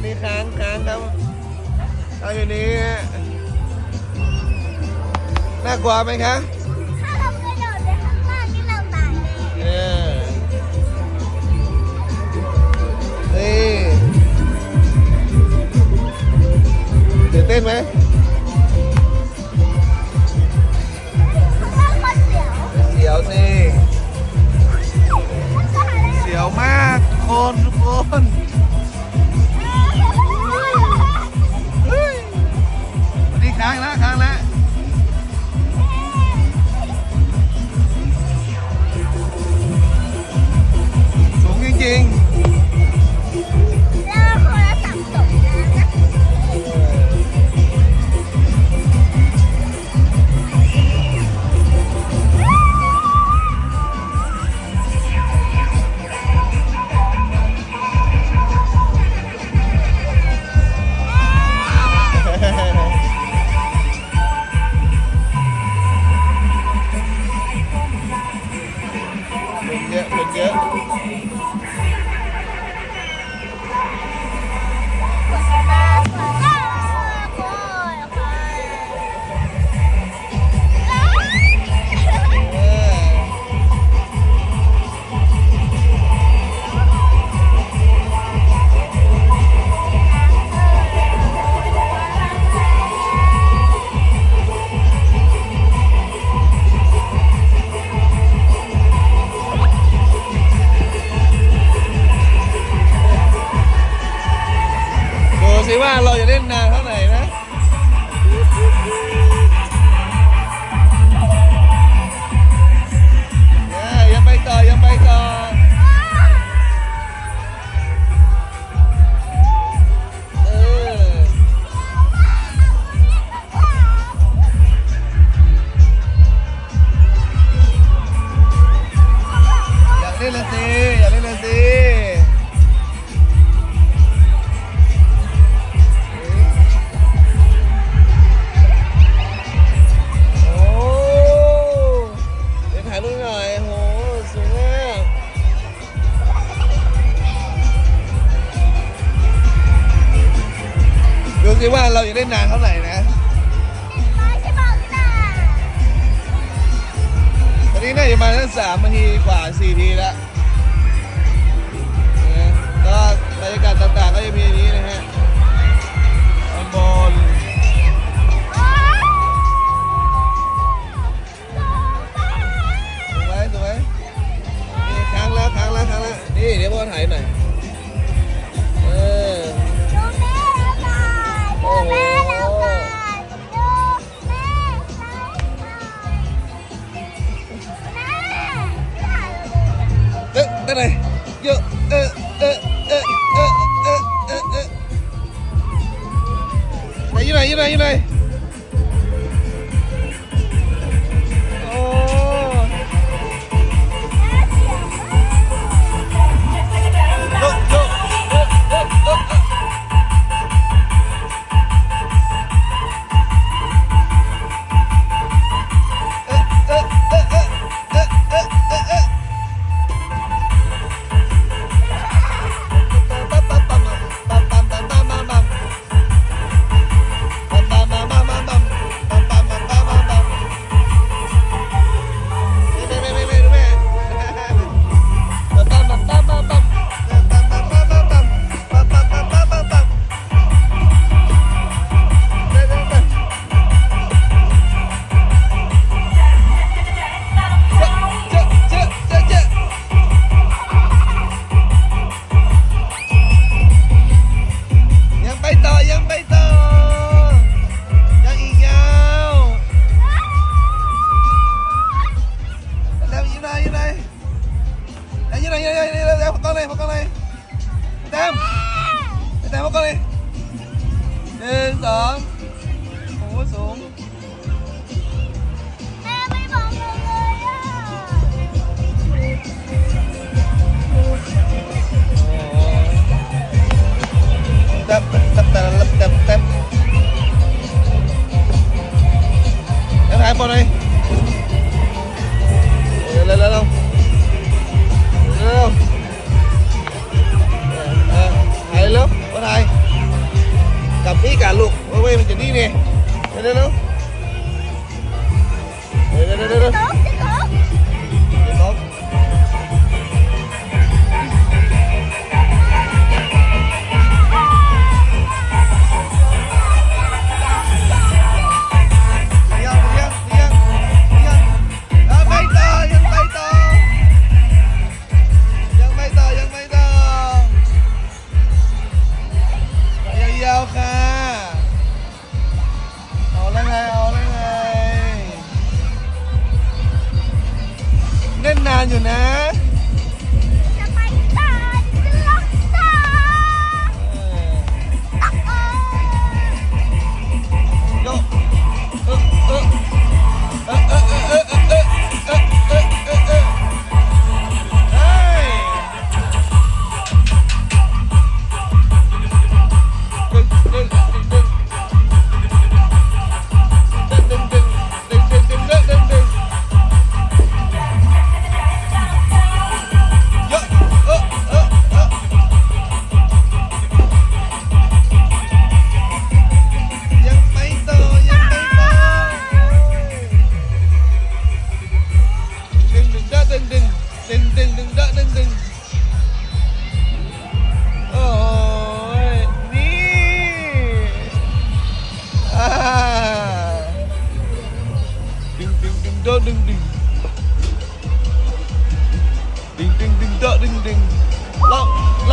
ตัวนี้ค้างค้างครับตอนอยู่นี้น่ากลัวไหมคะถ้าเรากระโดดไปข้างล่างนี่เราตายแน่เออนี่ตื่นเต้นไหมเสียวเสียวสิเสียวมากคนทุกคนางล่างทา kerja kerja. เรายังได้นานเท่าไหร่นะตอนนี้น่าจะมาตั้งสามนาทีกว่าสี่ทีแล้ว con này một con này. Mười tám mười tám một con này. Lên xuống. Không xuống. Tap tap tap tap tap em hai con đây นี่กันลูกเว้ยมันจะนี่เนี่ยเดี๋ยวเดี๋ยวเดี๋ยวเดี๋ยว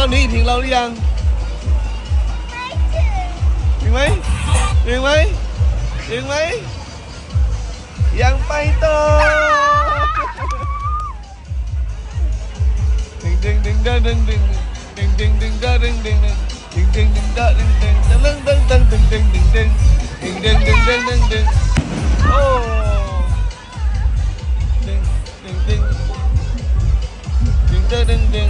อบนี้ถึงเราหรือยังถึงไหมถึงไหมถึงไหมยังไปต่อดึงดึงดึงเด้อดึงดึงดึงดึงดึงเด้อดึงดึงดึงดึงดึงดึงเด้อดึงดึงดึงดึงดึงดึงดึงดึงดึงดึงดึงดึงดึงดึงดึงโอ้ดึงดึงดึงดึงเด้อดึงดึง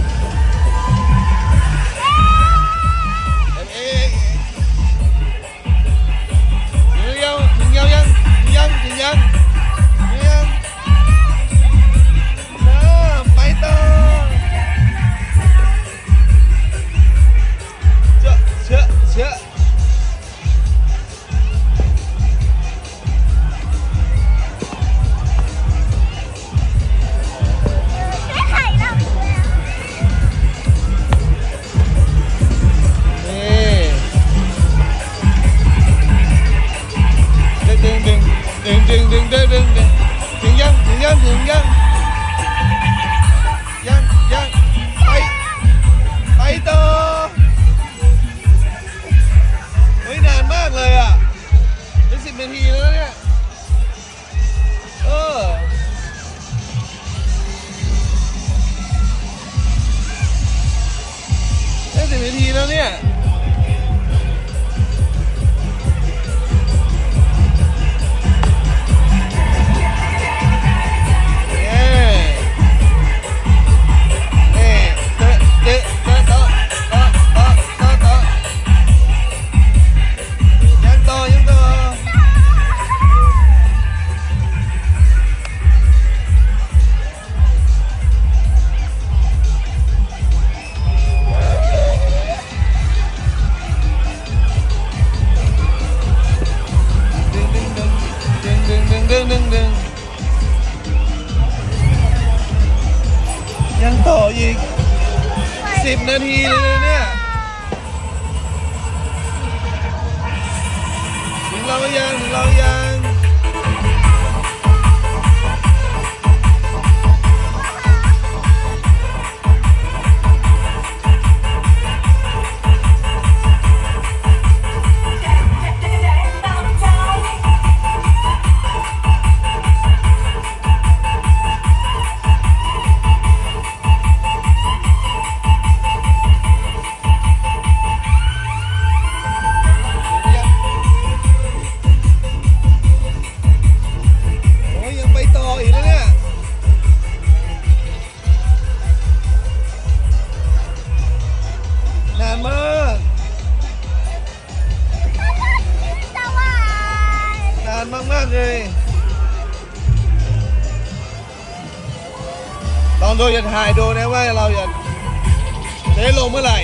教练 เลยเนี่ยถึงเราหรือยังถึงเราหรือยังานมาก ๆ เลย ลองดูอย่าถ่ายดูนะว่าเราจะได้ลงเมื่อไหร่